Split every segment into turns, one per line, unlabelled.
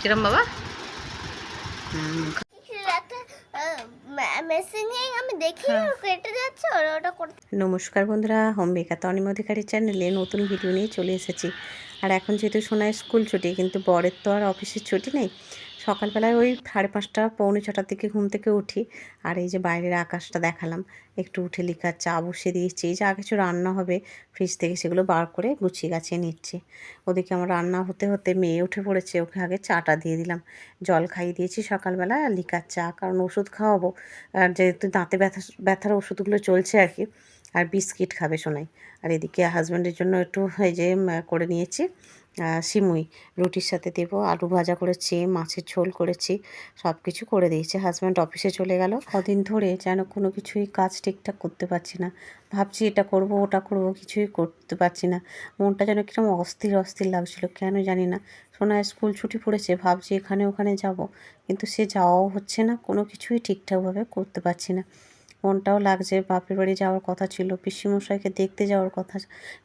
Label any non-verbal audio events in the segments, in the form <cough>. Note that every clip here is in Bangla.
কিরম বাবা? নমস্কার বন্ধুরা হোম বেকার তনিম অধিকারী চ্যানেলে নতুন ভিডিও নিয়ে চলে এসেছি। আর এখন যেহেতু শোনায় স্কুল ছুটি, কিন্তু বরের তো আর অফিসের ছুটি নেই সকালবেলায় ওই সাড়ে পাঁচটা, পৌনে ছটার দিকে ঘুম থেকে উঠি আর এই যে বাইরের আকাশটা দেখালাম, একটু উঠে লিখার চা বসিয়ে দিয়েছি। যা কিছু রান্না হবে ফ্রিজ থেকে সেগুলো বার করে গুছিয়ে গাছিয়ে নিচ্ছি। ওদিকে আমার রান্না হতে হতে মেয়ে উঠে পড়েছে, ওকে আগে চাটা দিয়ে দিলাম। জল খাইয়ে দিয়েছি সকালবেলা আর লিকার চা, কারণ ওষুধ খাওয়াবো। আর যেহেতু দাঁতে ব্যথা, ব্যথার ওষুধগুলো চলছে আর কি, আর বিস্কিট খাবে শোনাই আর এদিকে হাজব্যান্ডের জন্য একটু এই যে করে নিয়েছি। সিমুই রুটির সাথে দেবো, আলু ভাজা করেছি, মাছের ঝোল করেছি সব কিছু করে দিয়েছি। হাজব্যান্ড অফিসে চলে গেল। কদিন ধরে যেন কোনো কিছুই কাজ ঠিকঠাক করতে পারছি না। ভাবছি এটা করব, ওটা করব, কিছুই করতে পারছি না। মনটা যেন কীরকম অস্থির অস্থির লাগছিল, কেন জানি না। সোনায় স্কুল ছুটি পড়েছে, ভাবছি এখানে ওখানে যাব, কিন্তু সে যাওয়াও হচ্ছে না, কোনো কিছুই ঠিকঠাকভাবে করতে পারছি না। মনটাও লাগছে, বাপের বাড়ি যাওয়ার কথা ছিল, পিসিমশাইকে দেখতে যাওয়ার কথা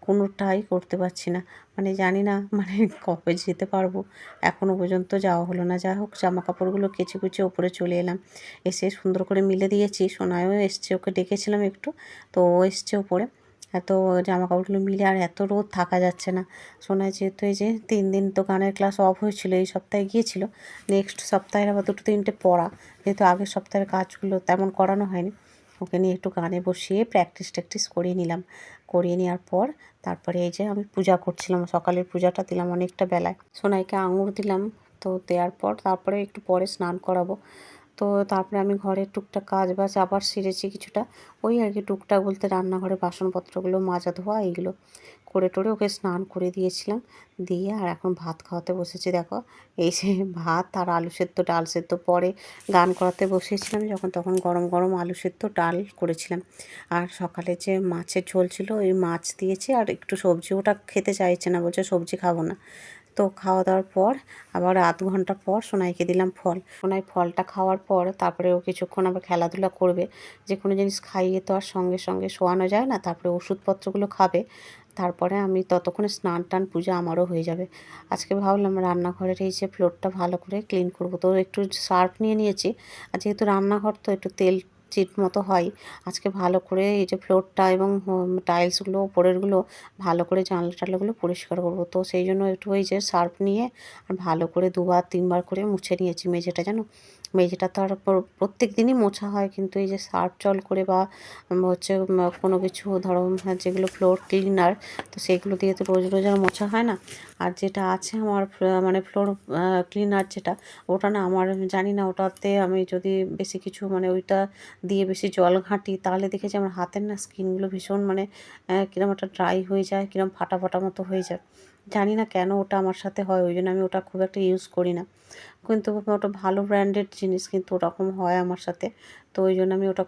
কোনোটাই করতে পারছি না। মানে জানি না মানে কবে যেতে পারব? এখনও পর্যন্ত যাওয়া হলো না। যা হোক জামা কাপড়গুলো কেচে কুচে ওপরে চলে এলাম। এসে সুন্দর করে মিলে দিয়েছি, সোনায়ও এসছে, ওকে ডেকেছিলাম একটু, তো ও এসছে ওপরে। এত জামা কাপড়গুলো মিলে আর এত রোদ থাকা যাচ্ছে না। সোনায় যেহেতু এই যে তিন দিন তো গানের ক্লাস অফ হয়েছিল, এই সপ্তাহে গিয়েছিল, নেক্সট সপ্তাহের আবার দুটো তিনটে পড়া, যেহেতু আগের সপ্তাহের কাজগুলো তেমন করানো হয়নি। ওকে নিয়ে একটু গানে বসিয়ে প্র্যাকটিস ট্যাকটিস করিয়ে নিলাম। করিয়ে নেওয়ার পর তারপরে এই যে আমি পূজা করছিলাম, সকালের পূজাটা দিলাম অনেকটা বেলায়। সোনাইকে আঙুর দিলাম তো দেওয়ার পর তারপরে একটু পরে স্নান করাবো। তো তারপরে আমি ঘরের টুকটাক কাজ বাজ আবার সেরেছি কিছুটা। ওই আর কি টুকটাক বলতে রান্নাঘরে বাসনপত্রগুলো মাজা ধোয়া এইগুলো করে টোরে ওকে স্নান করে দিয়েছিলাম। দিয়ে আর এখন ভাত খাওয়াতে বসেছি দেখো। এই যে ভাত আর আলু সেদ্ধ, ডাল সেদ্ধ পরে গান করাতে বসেছিলাম যখন তখন গরম গরম আলু সেদ্ধ, ডাল করেছিলাম। আর সকালে যে মাছের ঝোল ছিল ওই মাছ দিয়েছি আর একটু সবজি, ওটা খেতে চাইছে না, বলছে সবজি খাব না। তো খাওয়া দাওয়ার পর, আবার আধ ঘণ্টা পর সোনাইকে দিলাম ফল। সোনাই ফলটা খাওয়ার পর তারপরে ও কিছুক্ষণ আবার খেলাধুলা করবে। যে কোনো জিনিস খাইয়ে তো আর সঙ্গে সঙ্গে শোয়ানো যায় না, তারপরে ওষুধপত্রগুলো খাবে। তারপরে আমি ততক্ষণে স্নান টান পূজা আমারও হয়ে যাবে। আজকে ভাবলাম রান্নাঘরের এই যে ফ্লোরটা ভালো করে ক্লিন করব। তো একটু সার্ফ নিয়ে নিয়েছি। আর যেহেতু রান্নাঘর, তো একটু তেল চিট মতো হয়। আজকে ভালো করে এই যে ফ্লোরটা এবং টাইলসগুলো ওপরেরগুলো ভালো করে জানলা টানলাগুলো পরিষ্কার করব। তো সেই জন্য একটু ওই যে সার্ফ নিয়ে আর ভালো করে দুবার, তিনবার করে মুছে নিয়েছি মেঝেটা যেন মেঝেটা তো আর প্রত্যেক দিনই মোছা হয় কিন্তু এই যে সার্ফ জল করে বা হচ্ছে কোনো কিছু ধরো উম, যেগুলো ফ্লোর ক্লিনার তো সেগুলো দিয়ে তো রোজ রোজ আর মোছা হয় না। আর যেটা আছে আমার মানে ফ্লোর ক্লিনার যেটা ওটা না আমার জানি না ওটাতে আমি যদি বেশি কিছু মানে ওইটা দিয়ে বেশি জল ঘাঁটি তাহলে দেখেছি আমার হাতের না স্কিনগুলো ভীষণ মানে কিরম একটা ড্রাই হয়ে যায় কিরম ফাটা ফাটা মতো হয়ে যায়। জানি না কেন ওটা আমার সাথে হয়, ওই জন্য আমি ওটা খুব একটা ইউজ করি না। কিন্তু ওটা ভালো ব্র্যান্ডেড জিনিস কিন্তু ওরকম হয় আমার সাথে, তো ওই জন্য আমি ওটা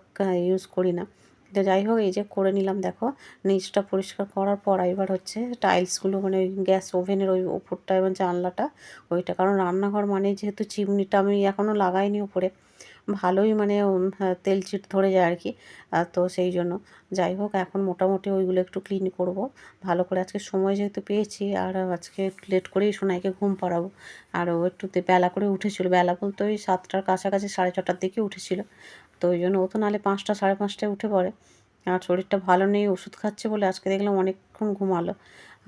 ইউজ করি না। তো যাই হোক, এই যে করে নিলাম, দেখো, নিচটা পরিষ্কার করার পর এবার হচ্ছে টাইলসগুলো মানে ওই গ্যাস ওভেনের ওই ওপরটা এবং জানলাটা, ওইটা। কারণ রান্নাঘর মানে যেহেতু চিমনিটা আমি এখনও লাগাইনি উপরে ভালোই মানে হ্যাঁ, তেল চিট ধরে যায় আর কি। তো সেই জন্য। যাই হোক এখন মোটামুটি ওইগুলো একটু ক্লিন করব। ভালো করে আজকে সময় যেহেতু পেয়েছি আর আজকে লেট করেই সোনাইকে ঘুম পাড়াবো। আর ও একটু বেলা করে উঠেছিল। বেলা বলতে ওই সাতটার কাছাকাছি সাড়ে ছটার দিকে উঠেছিল। তো ওই জন্য ও তো নাহলে পাঁচটা সাড়ে পাঁচটায় উঠে পড়ে। আর শরীরটা ভালো নেই ওষুধ খাচ্ছে বলে আজকে দেখলাম অনেকক্ষণ ঘুমালো।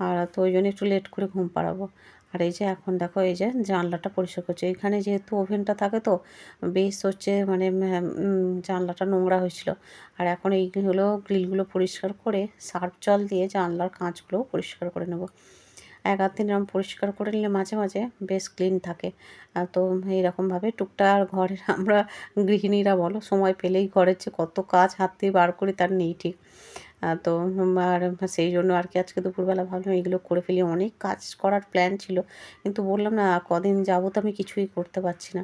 আর তো ওই জন্য একটু লেট করে ঘুম পাড়াবো। আর এই যে এখন দেখো, এই যে জানলাটা পরিষ্কার করছে। এখানে যেহেতু ওভেনটা থাকে তো, বেশ হচ্ছে মানে জানলাটা নোংরা হয়েছিল। আর এখন এইগুলো, গ্রিলগুলো পরিষ্কার করে, সার্ফ জল দিয়ে জানলার কাঁচগুলোও পরিষ্কার করে নেব। এক আধ দিন এরকম পরিষ্কার করে নিলে মাঝে মাঝে বেশ ক্লিন থাকে। তো এইরকমভাবে টুকটাক আর ঘরের <laughs> আমরা গৃহিণীরা বলো, সময় পেলেই ঘরের যে কত কাজ হাত দিয়ে বার করি তার নেই ঠিক। তো আর সেই জন্য আর কি আজকে দুপুরবেলা ভাবলাম এগুলো করে ফেলি। অনেক কাজ করার প্ল্যান ছিল, কিন্তু বললাম না, কদিন যাবত আমি কিছুই করতে পারছি না।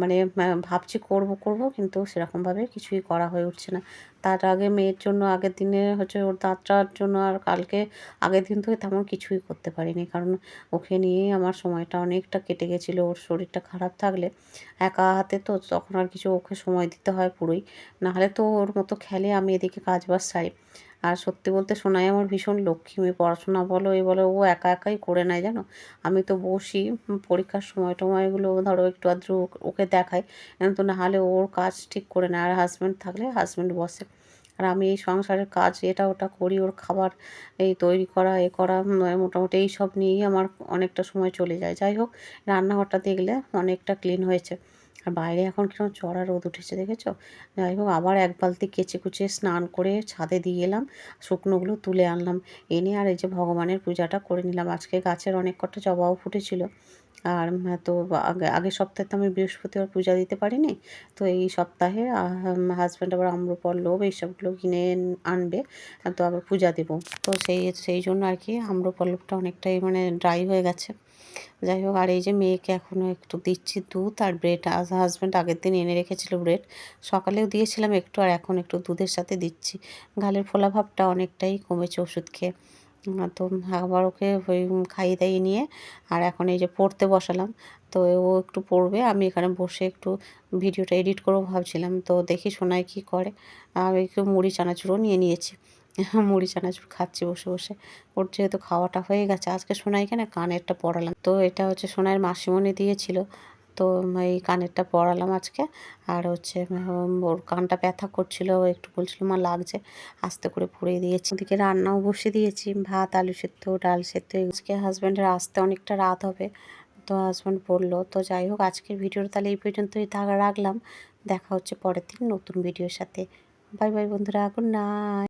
মানে ভাবছি করব করব, কিন্তু সেরকমভাবে কিছুই করা হয়ে উঠছে না। তার আগে মেয়ের জন্য, আগের দিনে হচ্ছে ওর দাঁতটার জন্য আর কালকে, আগের দিন থেকে তেমন কিছুই করতে পারিনি। কারণ ওকে নিয়েই আমার সময়টা অনেকটা কেটে গেছিল, ওর শরীরটা খারাপ থাকলে একা হাতে তো তখন আর কিছু ওকে সময় দিতে হয় পুরোই। নাহলে তো ওর মতো খেলে আমি এদিকে কাজ বাজ সারি। আর সত্যি বলতে শোনাই আমার ভীষণ লক্ষ্মী মেয়ে পড়াশোনা বলো এই বলো, ও একা একাই করে নেয় জানো? আমি তো বসি পরীক্ষার সময় টময়গুলো ধরো একটু আধটু ওকে- দেখাই, কিন্তু না হলে ওর কাজ ঠিক করে নেয়। আর হাজব্যান্ড থাকলে হাজব্যান্ড বসে। আর আমি এই সংসারের কাজ, এটা ওটা করি, ওর খাবার এই তৈরি করা, এ করা মোটামুটি এই সব নিয়েই আমার অনেকটা সময় চলে যায়। যাই হোক, রান্নাঘরটা দেখলে অনেকটা ক্লিন হয়েছে। আর বাইরে এখন কীরকম চড়া রোদ উঠেছে দেখেছ? যাই হোক, আবার এক বালতি কেচে কুচে স্নান করে ছাদে দিয়ে এলাম, শুকনোগুলো তুলে আনলাম। এনে আর এই যে ভগবানের পূজাটা করে নিলাম। আজকে গাছের অনেক কটা জবাও ফুটেছিল। আর তো আগে, আগের সপ্তাহে তো আমি বৃহস্পতিবার পূজা দিতে পারিনি। তো এই সপ্তাহে হাজব্যান্ড আবার আম্রপল্লব এইসবগুলো কিনে আনবে। তো আবার পূজা দেবো। তো সেই সেই জন্য আর কি আম্রপল্লবটা অনেকটাই মানে ড্রাই হয়ে গেছে। যাই হোক, আর এই যে মেয়েকে এখনও একটু দিচ্ছি দুধ আর ব্রেড আজ হাজব্যান্ড আগের দিন এনে রেখেছিল ব্রেড সকালেও দিয়েছিলাম একটু, আর এখন একটু দুধের সাথে দিচ্ছি। গালের ফোলা ভাবটা অনেকটাই কমেছে ওষুধ খেয়ে। তো আবার ওকে ওই খাইয়ে দাইয়ে নিয়ে, আর এখন এই যে পড়তে বসালাম। তো ও একটু পড়বে, আমি এখানে বসে একটু ভিডিওটা এডিট করব ভাবছিলাম। তো দেখি শোনায় কী করে। আর একটু মুড়ি চানাচুরও নিয়ে নিয়েছি। মুড়ি, চানাচুর খাচ্ছি বসে বসে। ওর যেহেতু খাওয়াটা হয়ে গেছে, আজকে সোনাই কেন কানেরটা পড়ালাম তো এটা হচ্ছে সোনাইয়ের মাসিমণি দিয়েছিল। তো এই কানেরটা পড়ালাম আজকে। আর হচ্ছে ওর কানটা ব্যথা করছিল একটু বলছিল, মা, লাগছে। আস্তে করে পড়িয়ে দিয়েছি। ওদিকে রান্নাও বসে দিয়েছি। ভাত, আলু সেদ্ধ, ডাল সেদ্ধ। আজকে হাজব্যান্ডের আসতে অনেকটা রাত হবে। তো হাজব্যান্ড বলল, তো যাই হোক, আজকের ভিডিওটা তাহলে এই পর্যন্তই থাকা রাখলাম। দেখা হচ্ছে পরের দিন নতুন ভিডিওর সাথে। বাই বাই বন্ধুরা, গুড নাইট।